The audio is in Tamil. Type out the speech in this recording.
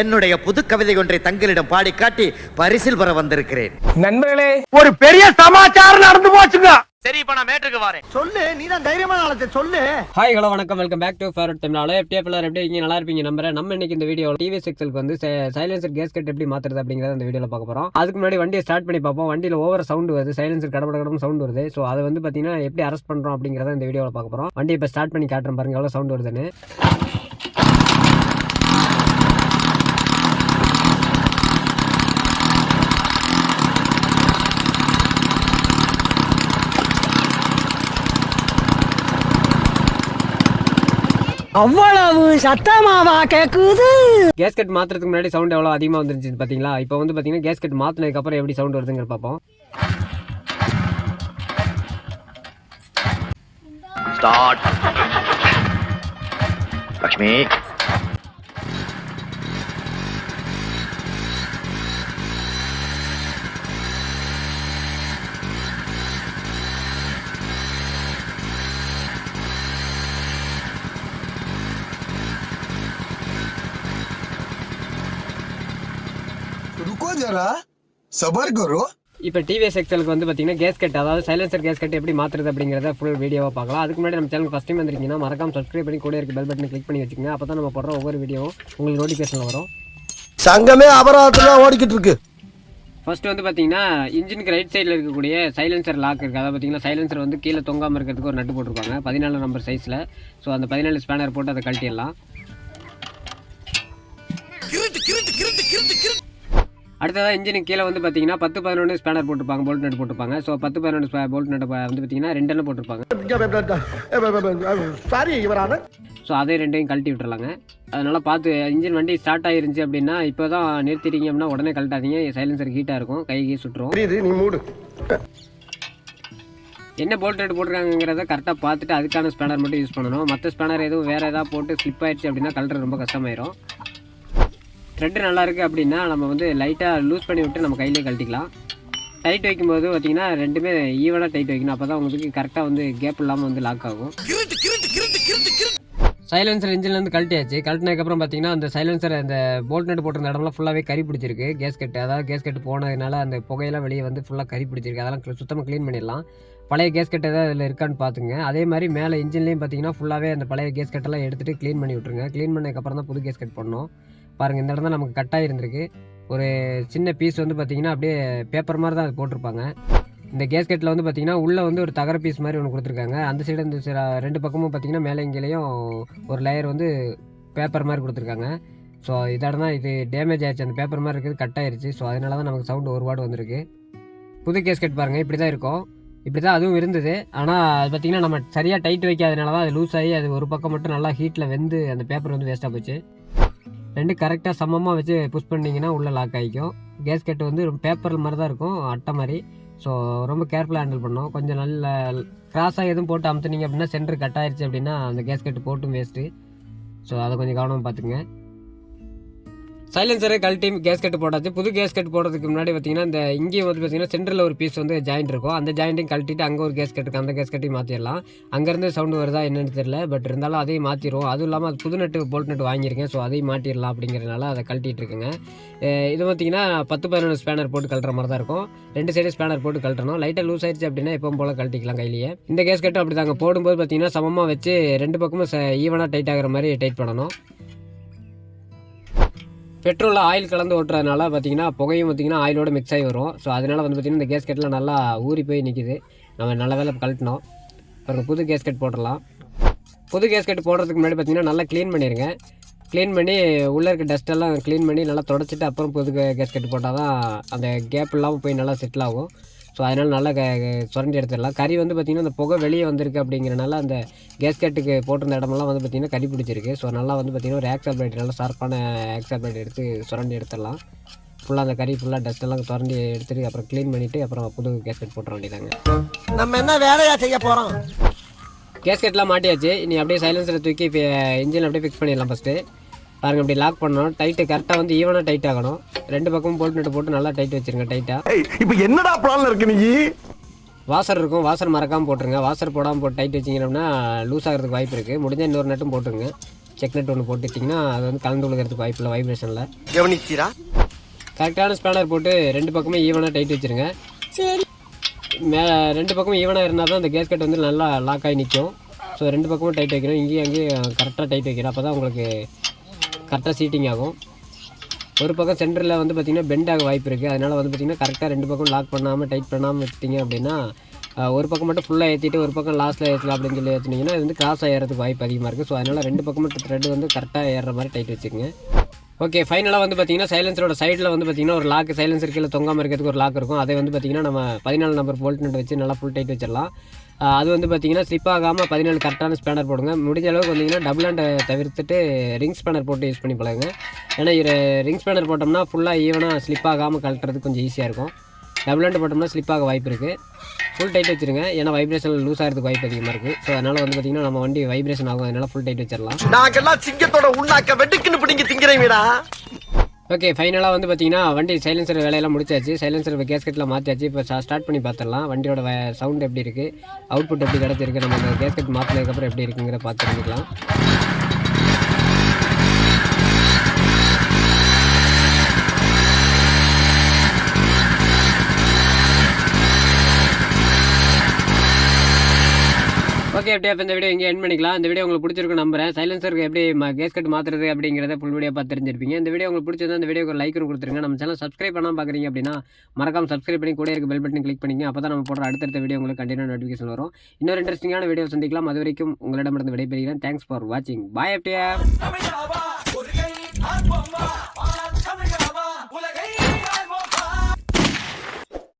என்னுடைய புது கவிதை ஒன்றை தங்களிடம் பாடி காட்டி பரிசில் பெற வந்திருக்கிறேன். நண்பர்களே ஒரு பெரிய சமாச்சாரம் நடந்து போச்சுங்க. சரி இப்ப நான் மேட்டுக்கு வரேன். சொல்லு நீ தான் தைரியமான ஆளத்தை சொல்லு. ஹாய் ஹலோ வணக்கம். Welcome back to favourite Tamil Nadu எப்படி எல்லாரும் எப்படி இருக்கீங்க? நல்லா இருப்பீங்க நம்புறேன். நம்ம இன்னைக்கு இந்த வீடியோ டிவி எக்ஸலுக்கு வந்து சைலன்சர் கேஸ் கட் எப்படி மாத்துறது அப்படிங்கறத இந்த வீடியோல பார்க்க போறோம். அதுக்கு முன்னாடி வண்டியை ஸ்டார்ட் பண்ணி பார்ப்போம். வண்டியில ஓவர் சவுண்ட் வருது. சைலன்சர் கடப்பட கடப்பட சவுண்ட் வருது. ஸோ அதை வந்து பாத்தீங்கன்னா எப்படி அரெஸ்ட் பண்றோம் அப்படிங்கறத இந்த வீடியோல பார்க்க போறோம். வண்டி இப்போ ஸ்டார்ட் பண்ணி காட்டுறேன் பாருங்க எவ்வளவு சவுண்ட் வருதுன்னு. அவ்வளவு சத்தமாவா கேக்குது? கேஸ்கெட் மாத்துறதுக்கு முன்னாடி சவுண்ட் எவ்வளோ அதிகமாக வந்துருச்சு பார்த்தீங்களா இப்போ வந்து பார்த்தீங்கன்னா கேஸ்கெட் மாற்றினதுக்கு அப்புறம் எப்படி சவுண்ட் வருதுங்கிற பார்ப்போம். ஸ்டார்ட் லக்ஷ்மி. ருக்கோ ஜரா? சபர் குரு இப்போ டிவிஎஸ் எக்ஸலுக்கு வந்து பார்த்தீங்கன்னா கேஸ் கட் அதாவது சைலன்சர் கேஸ் கட் எப்படி மாற்றுறது அப்படிங்கிறத ஃபுல் வீடியோவாக பார்க்கலாம். அதுக்கு முன்னாடி நம்ம சேனல் ஃபஸ்ட் டைம் வந்துருக்கீங்கன்னா மறக்காம சப்ஸ்கிரைப் பண்ணி கூட இருக்க பெல் பட்டன் கிளிக் பண்ணி வச்சுக்கோங்க. அப்போ தான் நம்ம போடுற ஒவ்வொரு வீடியோவும் உங்களுக்கு நோட்டிஃபிகேஷன் வரும். சங்கமே அபராதத்தில் ஓடிக்கிட்டு இருக்கு. ஃபஸ்ட்டு வந்து பார்த்தீங்கன்னா இன்ஜினுக்கு ரைட் சைடில் இருக்கக்கூடிய சைலன்சர் லாக் இருக்குது அதை பார்த்தீங்கன்னா சைலன்சர் வந்து கீழே தொங்காமல் இருக்கிறதுக்கு ஒரு நட்டு போட்டிருப்பாங்க. பதினாலு நம்பர் சைஸில் ஸோ அந்த பதினாலு ஸ்பேனர் போட்டு அதை கழட்டிடலாம். அடுத்ததாக இன்ஜினுக்கு கீழே வந்து பார்த்தீங்கன்னா பத்து பதினொன்று ஸ்பேனர் போட்டிருப்பாங்க போல்ட் நட் போட்டிருப்பாங்க. ஸோ பத்து பதினொன்று போல்ட் நட் வந்து பார்த்தீங்கன்னா ரெண்டு போட்டிருப்பாங்க. ஸோ அதே ரெண்டையும் கழட்டி விட்டுறலாங்க. அதனால் பார்த்து இன்ஜின் வண்டி ஸ்டார்ட் ஆயிருந்துச்சு அப்படின்னா இப்போ தான் நிறுத்திட்டீங்க அப்படின்னா உடனே கழட்டாதீங்க. சைலன்சர் ஹீட்டாக இருக்கும். கை கீ சுட்டுரும் என்ன போல்ட் நட் போட்டிருக்காங்கிறத கரெக்டாக பார்த்துட்டு அதுக்கான ஸ்பேனர் மட்டும் யூஸ் பண்ணணும். மற்ற ஸ்பேனர் எதுவும் வேறு ஏதாவது போட்டு ஸ்லிப் ஆயிடுச்சு அப்படின்னா கழட்டுறது ரொம்ப கஷ்டமாயிரும். த்ரெட்டு நல்லா இருக்குது அப்படின்னா நம்ம வந்து லைட்டாக லூஸ் பண்ணி விட்டு நம்ம கையிலே கழட்டிக்கலாம். டைட் வைக்கும்போது பார்த்தீங்கன்னா ரெண்டுமே ஈவனாக டைட் வைக்கணும். அப்போ தான் உங்களுக்கு கரெக்டாக வந்து கேப் இல்லாமல் வந்து லாக் ஆகும். சைலன்சர் இன்ஜின்லேருந்து கழட்டியாச்சு. கழட்டினதுக்கப்புறம் பார்த்தீங்கன்னா அந்த சைலன்சர் அந்த போல்ட் நட்டு போட்டிருந்த இடம்லாம் ஃபுல்லாகவே கறி பிடிச்சிருக்கு. கேஸ் கட்டு அதாவது கேஸ் கட்டு போனதுனால அந்த புகையெல்லாம் வெளியே வந்து ஃபுல்லாக கறி பிடிச்சிருக்கு. அதெல்லாம் சுத்தமாக க்ளீன் பண்ணிடலாம். பழைய கேஸ் கட்டு ஏதாவது அதில் இருக்கான்னு பார்த்துங்க அதே மாதிரி மேலே இன்ஜின்லேயும் பார்த்தீங்கன்னா ஃபுல்லாகவே அந்த பழைய கேஸ் கட்டெல்லாம் எடுத்துகிட்டு க்ளீன் பண்ணி விட்ருங்க க்ளீன் பண்ணதுக்கப்புறம் தான் புது கேஸ் கட் பண்ணோம் பாருங்கள் இந்த இடம் தான் நமக்கு கட்டாக இருந்திருக்கு ஒரு சின்ன பீஸ் வந்து பார்த்திங்கன்னா அப்படியே பேப்பர் மாதிரி தான் அது போட்டிருப்பாங்க. இந்த கேஸ்கெட்டில் வந்து பார்த்தீங்கன்னா உள்ளே வந்து ஒரு தகர பீஸ் மாதிரி ஒன்று கொடுத்துருக்காங்க. அந்த சைடு இந்த சில ரெண்டு பக்கமும் பார்த்தீங்கன்னா மேலே இங்கேயும் ஒரு லேயர் வந்து பேப்பர் மாதிரி கொடுத்துருக்காங்க. ஸோ இதோட தான் இது டேமேஜ் ஆயிடுச்சு. அந்த பேப்பர் மாதிரி இருக்குது கட் ஆயிடுச்சு ஸோ அதனால தான் நமக்கு சவுண்டு ஒரு வார்டு வந்திருக்கு. புது கேஸ்கெட் பாருங்கள் இப்படி தான் இருக்கும். இப்படி தான் அதுவும் இருந்தது. ஆனால் அது பார்த்தீங்கன்னா நம்ம சரியாக டைட் வைக்காதனால தான் அது லூஸ் ஆகி அது ஒரு பக்கம் மட்டும் நல்லா ஹீட்டில் வெந்து அந்த பேப்பர் வந்து வேஸ்ட்டாக போச்சு. ரெண்டு கரெக்டாக சமமாக வச்சு புஷ் பண்ணிங்கன்னா உள்ளே லாக் ஆகிக்கும் கேஸ்கெட் வந்து ரொம்ப பேப்பர் மாதிரி தான் இருக்கும் அட்டை மாதிரி. ஸோ ரொம்ப கேர்ஃபுல்லாக ஹேண்டில் பண்ணோம் கொஞ்சம் நல்ல கிராஸாக எதுவும் போட்டு அமுத்துனீங்க அப்படின்னா சென்டர் கட் ஆயிடுச்சு அப்படின்னா அந்த கேஸ்கெட் போட்டும் வேஸ்ட்டு ஸோ அதை கொஞ்சம் கவனமாக பார்த்துங்க சைலன்சரை கழட்டி கேஸ்கெட் போட்டாச்சு. புது கேஸ்கெட் போடுறதுக்கு முன்னாடி பார்த்தீங்கன்னா இந்த இங்கேயும் வந்து பார்த்தீங்கன்னா சென்டரில் ஒரு பீஸ் வந்து ஜாயிண்ட் இருக்கும். அந்த ஜாயிண்ட்டையும் கழட்டிட்டு அங்கே ஒரு கேஸ்கெட் இருக்குது அந்த கேஸ்கெட்டையும் மாற்றிடலாம் அங்கேருந்து சவுண்டு வருதா என்னென்னு தெரியல. பட் இருந்தாலும் அதையும் மாற்றிடுவோம் அதுவும் இல்லாமல் அது புது நட்டு போல்ட் நட்டு வாங்கியிருக்கேன். ஸோ அதையும் மாட்டிடலாம் அப்படிங்கிறதுனால அதை கழட்டிட்டு இருக்குங்க. இது பார்த்தீங்கன்னா பத்து பதினொன்று ஸ்பேனர் போட்டு கழட்டுற மாதிரி தான் இருக்கும். ரெண்டு சைடு ஸ்பேனர் போட்டு கழட்டணும். லைட்டாக லூஸ் ஆயிடுச்சு அப்படின்னா எப்பவும் போல் கழட்டிக்கலாம் கையிலேயே. இந்த கேஸ்கெட்டும் அப்படி தாங்க போடும்போது பார்த்தீங்கன்னா சமமாக வச்சு ரெண்டு பக்கமும் ஈவனாக டைட் ஆகிற மாதிரி டைட் பண்ணணும். பெட்ரோலில் ஆயில் கலந்து ஓட்டுறதுனால பார்த்தீங்கன்னா புகையும் பார்த்தீங்கன்னா ஆயிலோட மிக்ஸ் ஆகி வரும். ஸோ அதனால் வந்து பார்த்திங்கன்னா இந்த கேஸ்கெட்டில் நல்லா ஊறி போய் நிற்கிது நம்ம நல்ல வேலை கழட்டினோம். அப்புறம் புது கேஸ்கெட் போட்டுடலாம். புது கேஸ்கெட் போடுறதுக்கு முன்னாடி பார்த்தீங்கன்னா நல்லா க்ளீன் பண்ணிடுங்க க்ளீன் பண்ணி உள்ளே இருக்க டஸ்ட்டெல்லாம் க்ளீன் பண்ணி நல்லா தொடச்சிட்டு அப்புறம் புது கேஸ்கெட் போட்டால் தான் அந்த கேப் இல்லாமல் போய் நல்லா செட்டில் ஆகும். ஸோ அதனால் நல்லா க சுரண்டி எடுத்துடலாம். கறி வந்து பார்த்திங்கன்னா அந்த புகை வெளியே வந்திருக்கு அப்படிங்கிறனால அந்த கேஸ்கெட்டுக்கு போட்டிருந்த இடமெல்லாம் வந்து பார்த்திங்கன்னா கறி பிடிச்சிருக்கு. ஸோ நல்லா வந்து பார்த்திங்கன்னா ஒரு பிளேட் நல்லா ஷார்ப்பான ஆக்சல் பிளேட் எடுத்து சுரண்டி எடுத்துடலாம். ஃபுல்லாக அந்த கறி ஃபுல்லாக டஸ்ட் எல்லாம் சுரண்டி எடுத்துட்டு அப்புறம் க்ளீன் பண்ணிவிட்டு அப்புறம் புது கேஸ்கெட் போட்டுற வேண்டியதாங்க நம்ம என்ன வேலையா செய்ய போறோம்? கேஸ்கெட்லாம் மாட்டியாச்சு. இனி அப்படியே சைலன்சரை தூக்கி இன்ஜின் அப்படியே ஃபிக்ஸ் பண்ணிடலாம் ஃபஸ்ட்டு பாருங்க இப்படி லாக் பண்ணணும். டைட்டு கரெக்டாக வந்து ஈவனாக டைட் ஆகணும். ரெண்டு பக்கமும் போல்ட் நட்டு போட்டு நல்லா டைட் வச்சிருங்க டைட்டாக இப்ப என்னடா பிளான்ல இருக்கு நீ? வாசர் இருக்கும் வாசர் மறக்காமல் போட்டுருங்க. வாசர் போடாமல் போட்டு டைட் வச்சிங்கன்னா லூஸ் ஆகிறதுக்கு வாய்ப்பு இருக்குது முடிஞ்சால் இன்னொரு நட்டும் போட்டுருங்க. செக் நட் ஒன்று போட்டுட்டிங்கன்னா அது வந்து கலந்து விழுகிறதுக்கு வாய்ப்பு இல்லை வைப்ரேஷனில் கவனிச்சீரா கரெக்டான ஸ்பேனர் போட்டு ரெண்டு பக்கமும் ஈவனாக டைட் வச்சுருங்க. மே ரெண்டு பக்கமும் ஈவனாக இருந்தால் தான் அந்த கேஸ்கட் வந்து நல்லா லாக் ஆகி நிற்கும் ஸோ ரெண்டு பக்கமும் டைட் வைக்கணும் இங்கேயும் அங்கேயும் கரெக்டாக டைட் வைக்கணும் அப்போ தான் உங்களுக்கு கரெக்டாக சீட்டிங் ஆகும். ஒரு பக்கம் சென்டரில் வந்து பார்த்திங்கன்னா பெண்ட் ஆக வாய்ப்பு இருக்குது அதனால் வந்து பார்த்திங்கன்னா கரெக்டாக ரெண்டு பக்கம் லாக் பண்ணாமல் டைட் பண்ணாமல் வச்சிட்டிங்க அப்படின்னா ஒரு பக்கம் மட்டும் ஃபுல்லாக ஏற்றிட்டு ஒரு பக்கம் லாஸ்ட்டில் ஏற்றலாம் அப்படின்னு சொல்லி ஏற்றினீங்கன்னா இது வந்து கிராஸ் ஆகிறதுக்கு வாய்ப்பு அதிகமாக இருக்குது ஸோ அதனால் ரெண்டு பக்கமும் த்ரெட் வந்து கரெக்டாக ஏறுற மாதிரி டைட் வச்சுக்கோங்க. ஓகே ஃபைனலாக வந்து பார்த்திங்கன்னா சைலன்சரோட சைடில் வந்து பார்த்தீங்கன்னா ஒரு லாக் சைலன்சர் கீழே தொங்காமல் இருக்கிறதுக்கு ஒரு லாக் இருக்கும். அதை வந்து பார்த்தீங்கன்னா நம்ம பதினாலு நம்பர் போல்ட் நட் வச்சு நல்லா ஃபுல் டைட் வச்சிடலாம். அது வந்து பார்த்தீங்கன்னா ஸ்லிப் ஆகாமல் பதினேழு கரெக்டான ஸ்பேனர் போடுங்க. முடிஞ்ச அளவுக்கு வந்தீங்கன்னா டபுள் ஹேண்டை தவிர்த்துட்டு ரிங் ஸ்பேனர் போட்டு யூஸ் பண்ணி பழகுங்க. ஏன்னா இது ரிங் ஸ்பேனர் போட்டோம்னா ஃபுல்லாக ஈவனாக ஸ்லிப் ஆகாமல் கழட்டுறதுக்கு கொஞ்சம் ஈஸியாக இருக்கும். டபுள் ஹேண்ட் போட்டோம்னா ஸ்லிப் ஆக வாய்ப்பு இருக்குது ஃபுல் டைட் வச்சிருங்க. ஏன்னா வைப்ரேஷன் லூஸ் ஆகிறதுக்கு வாய்ப்பு அதிகமாக இருக்குது ஸோ அதனால் வந்து பார்த்தீங்கன்னா நம்ம வண்டி வைப்ரேஷன் ஆகும் அதனால் ஃபுல் டைட் வச்சிடலாம். நாங்கெல்லாம் சிங்கத்தோட உண்ணாக்க வெட்டுக்குன்னு பிடிங்க திங்கிறீங்கடா ஓகே ஃபைனலாக வந்து பார்த்தீங்கன்னா வண்டி சைலன்சர் வேலையெல்லாம் முடிச்சாச்சு. சைலன்சர் கேஸ்கெட்டில் மாற்றியாச்சு இப்போ ஸ்டார்ட் பண்ணி பார்த்துடலாம் வண்டியோட சவுண்ட் எப்படி இருக்குது அவுட்புட் எப்படி கிடச்சிருக்கு? நம்ம அந்த கேஸ்கெட் மாற்றினதுக்கப்புறம் எப்படி இருக்குங்கிற பார்த்து ஓகே அப்படியே இந்த வீடியோ இங்கே என் பண்ணிக்கலாம். இந்த வீடியோ உங்களுக்கு பிடிச்சிருக்கும் நம்புறேன். சைலன்சருக்கு எப்படி கேஸ் கட் மாற்றுறது அப்படிங்கிறத ஃபுல் வீடியோ பார்த்து தெரிஞ்சிருப்பீங்க. இந்த வீடியோ உங்களுக்கு பிடிச்சிருந்தா இந்த வீடியோக்கு லைக் கொடுத்துருங்க. நம்ம சேனல் சப்ஸ்கிரைப் பண்ணாமல் பார்க்குறீங்க அப்படின்னா மறக்காம சப்ஸ்கிரைப் பண்ணி கூட இருக்க பெல் பட்டன் கிளிக் பண்ணிங்க. அப்போ தான் நம்ம போடுற அடுத்தடுத்த வீடியோ உங்களுக்கு கண்டினியூ நோட்டிஃபிகேஷன் வரும். இன்னொரு இன்ட்ரெஸ்டிங்கான வீடியோ சந்திக்கலாம். அது வரைக்கும் உங்களிடமிருந்து விடைபெறுகிறேன். தேங்க்ஸ் ஃபார் வாட்சிங் பாய் அப்படியே